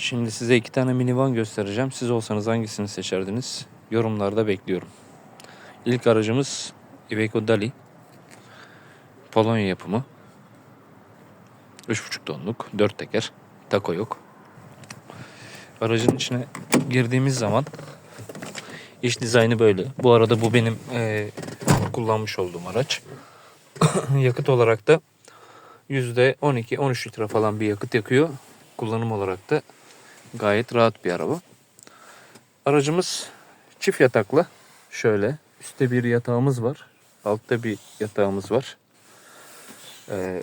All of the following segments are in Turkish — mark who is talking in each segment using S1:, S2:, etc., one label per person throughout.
S1: Şimdi size iki tane minivan göstereceğim. Siz olsanız hangisini seçerdiniz? Yorumlarda bekliyorum. İlk aracımız Iveco Dali. Polonya yapımı. 3,5 tonluk, 4 teker. Taco yok. Aracın içine girdiğimiz zaman iç dizaynı böyle. Bu arada bu benim eee, kullanmış olduğum araç. Yakıt olarak da %12-13 litre falan bir yakıt yakıyor. Kullanım olarak da gayet rahat bir araba. Aracımız çift yataklı. Şöyle üstte bir yatağımız var. Altta bir yatağımız var. Ee,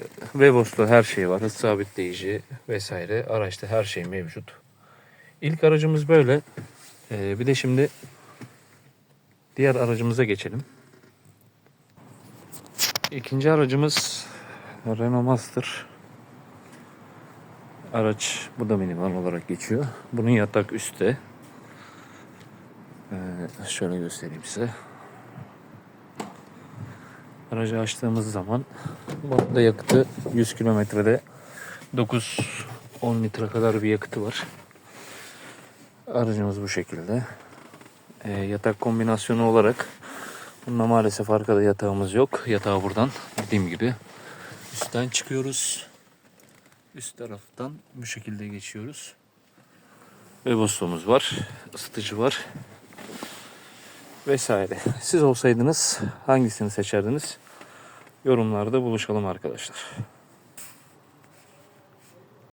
S1: her şey var. Hız sabitleyici vesaire. Araçta her şey mevcut. İlk aracımız böyle. Ee, bir de şimdi diğer aracımıza geçelim. İkinci aracımız Renault Master. Araç bu da minivan olarak geçiyor. Bunun yatak üstte. Ee, şöyle göstereyim size. Aracı açtığımız zaman bunda yakıtı 100 kilometrede 9-10 litre kadar bir yakıtı var. Aracımız bu şekilde. Ee, yatak kombinasyonu olarak bunda maalesef arkada yatağımız yok. Yatağı buradan dediğim gibi üstten çıkıyoruz. Üst taraftan bu şekilde geçiyoruz. Ve bostomuz var. ısıtıcı var. Vesaire. Siz olsaydınız hangisini seçerdiniz? Yorumlarda buluşalım arkadaşlar.